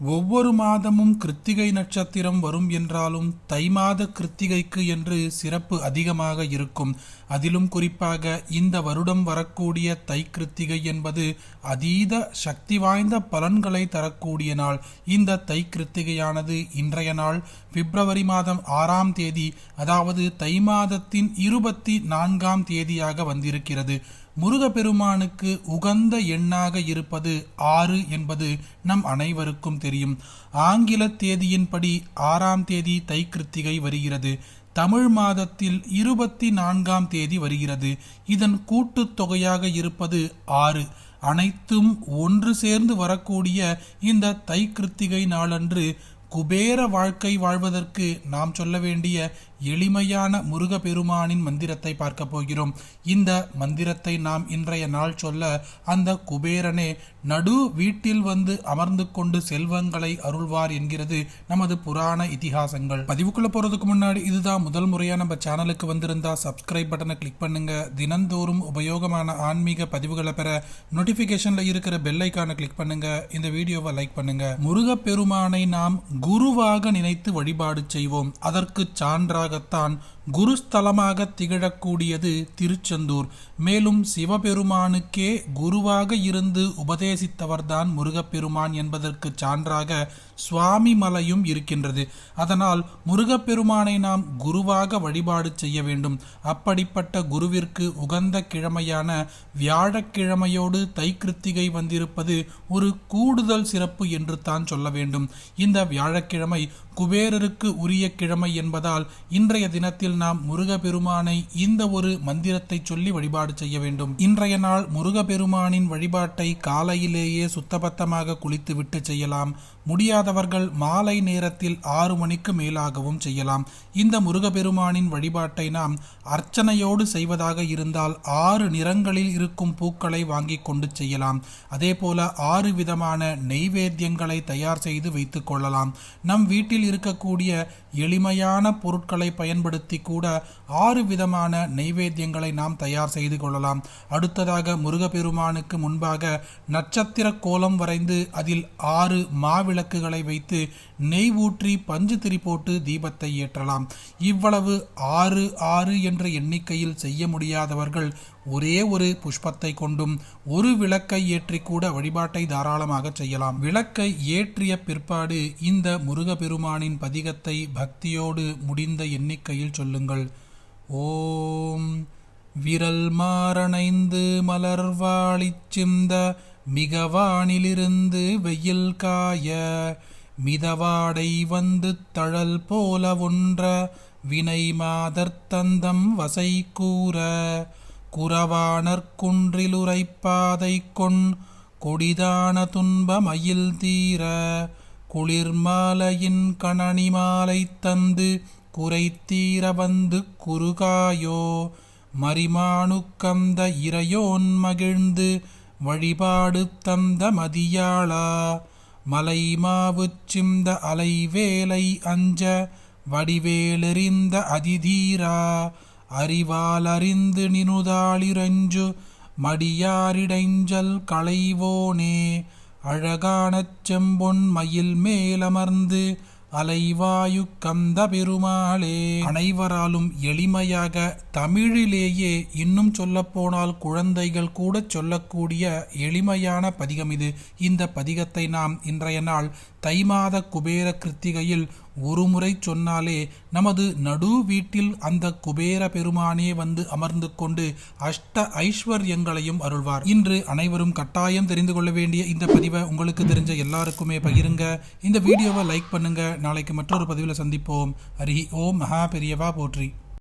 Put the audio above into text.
ஒவ்வொரு மாதமும் கிருத்திகை நட்சத்திரம் வரும் என்றாலும் தை மாத கிருத்திகைக்கு என்று சிறப்பு அதிகமாக இருக்கும். அதிலும் குறிப்பாக இந்த வருடம் வரக்கூடிய தை கிருத்திகை என்பது அதீத சக்தி வாய்ந்த பலன்களை தரக்கூடிய நாள். இந்த தை கிருத்திகையானது இன்றைய நாள் பிப்ரவரி மாதம் ஆறாம் தேதி அதாவது தை மாதத்தின் இருபத்தி நான்காம் தேதியாக வந்திருக்கிறது. முருகப்பெருமானுக்கு உகந்த எண்ணாக இருப்பது ஆறு என்பது நம் அனைவருக்கும் தெரியும். ஆங்கில தேதியின்படி ஆறாம் தேதி தைக்கிருத்திகை வருகிறது. தமிழ் மாதத்தில் இருபத்தி நான்காம் தேதி வருகிறது. இதன் கூட்டுத் தொகையாக இருப்பது ஆறு. அனைத்தும் ஒன்று சேர்ந்து வரக்கூடிய இந்த தைக்கிருத்திகை நாளன்று குபேர வாழ்க்கை வாழ்வதற்கு நாம் சொல்ல வேண்டிய எளிமையான முருகப்பெருமானின் மந்திரத்தை பார்க்க போகிறோம். இந்த மந்திரத்தை நாம் இன்றைய நாள் சொல்ல அந்த குபேரனே நடு வீட்டில் வந்து அமர்ந்து கொண்டு செல்வங்களை அருள்வார் என்கிறது நமது புராண இதிகாசங்கள். பதிவுக்குள்ள போறதுக்கு முன்னாடி இதுதான் முதல் முறையா நம்ம சேனலுக்கு வந்திருந்தா சப்ஸ்கிரைப் பட்டனை கிளிக் பண்ணுங்க. தினந்தோறும் உபயோகமான ஆன்மீக பதிவுகளை பெற நோட்டிபிகேஷன்ல இருக்கிற பெல் ஐக்கானை கிளிக் பண்ணுங்க. இந்த வீடியோவை லைக் பண்ணுங்க. முருகப்பெருமானை நாம் குருவாக நினைத்து வழிபாடு செய்வோம். அதற்கு சான்றாகத்தான் குருஸ்தலமாக திகழக்கூடியது திருச்செந்தூர். மேலும் சிவபெருமானுக்கே குருவாக இருந்து உபதேசித்தவர்தான் முருகப்பெருமான் என்பதற்கு சான்றாக சுவாமி மலையும் இருக்கின்றது. அதனால் முருகப்பெருமானை நாம் குருவாக வழிபாடு செய்ய வேண்டும். அப்படிப்பட்ட குருவிற்கு உகந்த கிழமையான வியாழக்கிழமையோடு தைக்கிருத்திகை வந்திருப்பது ஒரு கூடுதல் சிறப்பு என்று தான் சொல்ல வேண்டும். இந்த வியாழக்கிழமை குபேரருக்கு உரிய கிழமை என்பதால் இன்றைய தினத்தில் நாம் முருகப்பெருமானை இந்த ஒரு மந்திரத்தை சொல்லி வழிபாடு செய்ய வேண்டும். இன்றைய நாள் முருகப்பெருமானின் வழிபாட்டை காலையிலேயே சுத்தபத்தமாக குளித்துவிட்டு செய்யலாம். முடியாதவர்கள் மாலை நேரத்தில் ஆறு மணிக்கு மேலாகவும் செய்யலாம். இந்த முருகப்பெருமானின் வழிபாட்டை நாம் அர்ச்சனையோடு செய்வதாக இருந்தால் ஆறு நிறங்களில் இருக்கும் பூக்களை வாங்கி கொண்டு செய்யலாம். அதே போல ஆறு விதமான நெய்வேத்தியங்களை தயார் செய்து வைத்துக் கொள்ளலாம். நம் வீட்டில் இருக்கக்கூடிய எளிமையான பொருட்களை பயன்படுத்தி கூட ஆறு விதமான நெய்வேத்தியங்களை நாம் தயார் செய்து கொள்ளலாம். அடுத்ததாக முருகப்பெருமானுக்கு முன்பாக நட்சத்திர கோலம் வரைந்து அதில் ஆறு மாவிளக்குகளை வைத்து நெய் ஊற்றி பஞ்சு திரி போட்டு தீபத்தை ஏற்றலாம். இவ்வளவு ஆறு ஆறு என்ற எண்ணிக்கையில் செய்ய முடியாதவர்கள் ஒரே ஒரு புஷ்பத்தை கொண்டும் ஒரு விளக்கை ஏற்றி கூட வழிபாட்டை தாராளமாக செய்யலாம். விளக்கை ஏற்றிய பிற்பாடு இந்த முருகப்பெருமானின் பதிகத்தை பக்தியோடு முடிந்த எண்ணிக்கையில் சொல்லுங்கள். ஓம் விரல் மாறணைந்து மலர்வாளிச் சிந்த மிகவானிலிருந்து வெயில் காய மிதவாடை வந்து தழல் போல ஒன்ற வினை மாதர் தந்தம் வசை கூற குறவானற்குன்றிலுரைப்பாதை கொண் கொடிதான துன்ப மயில் தீர குளிர்மாலையின் கணனி மாலை தந்து குறைத்தீர வந்து குறுகாயோ மரிமாணுக்கந்த இறையோன் மகிழ்ந்து வழிபாடு தந்த மதியாளா மலை சிந்த அலைவேலை அஞ்ச வடிவேலெறிந்த அதிதீரா அறிவாலறிந்து நினுதாளிரஞ்சு மடியாரிடைஞ்சல் களைவோனே. அழகான செம்பொன் மயில் மேலமர்ந்து அலைவாயு கந்த பெருமாளே. அனைவராலும் எளிமையாக தமிழிலேயே இன்னும் சொல்லப்போனால் குழந்தைகள் கூட சொல்லக்கூடிய எளிமையான பதிகம் இது. இந்த பதிகத்தை நாம் இன்றைய நாள் தை மாத குபேர கிருத்திகையில் ஒரு முறை சொன்னாலே நமது நடு வீட்டில் அந்த குபேர பெருமானே வந்து அமர்ந்து கொண்டு அஷ்ட ஐஸ்வர்யங்களையும் அருள்வார். இன்று அனைவரும் கட்டாயம் தெரிந்து கொள்ள வேண்டிய இந்த பதிவை உங்களுக்கு தெரிஞ்ச எல்லாருக்குமே பகிருங்க. இந்த வீடியோவை லைக் பண்ணுங்க. நாளைக்கு மற்றொரு பதிவில் சந்திப்போம். ஹரி ஓம். மகா பெரியவா போற்றி.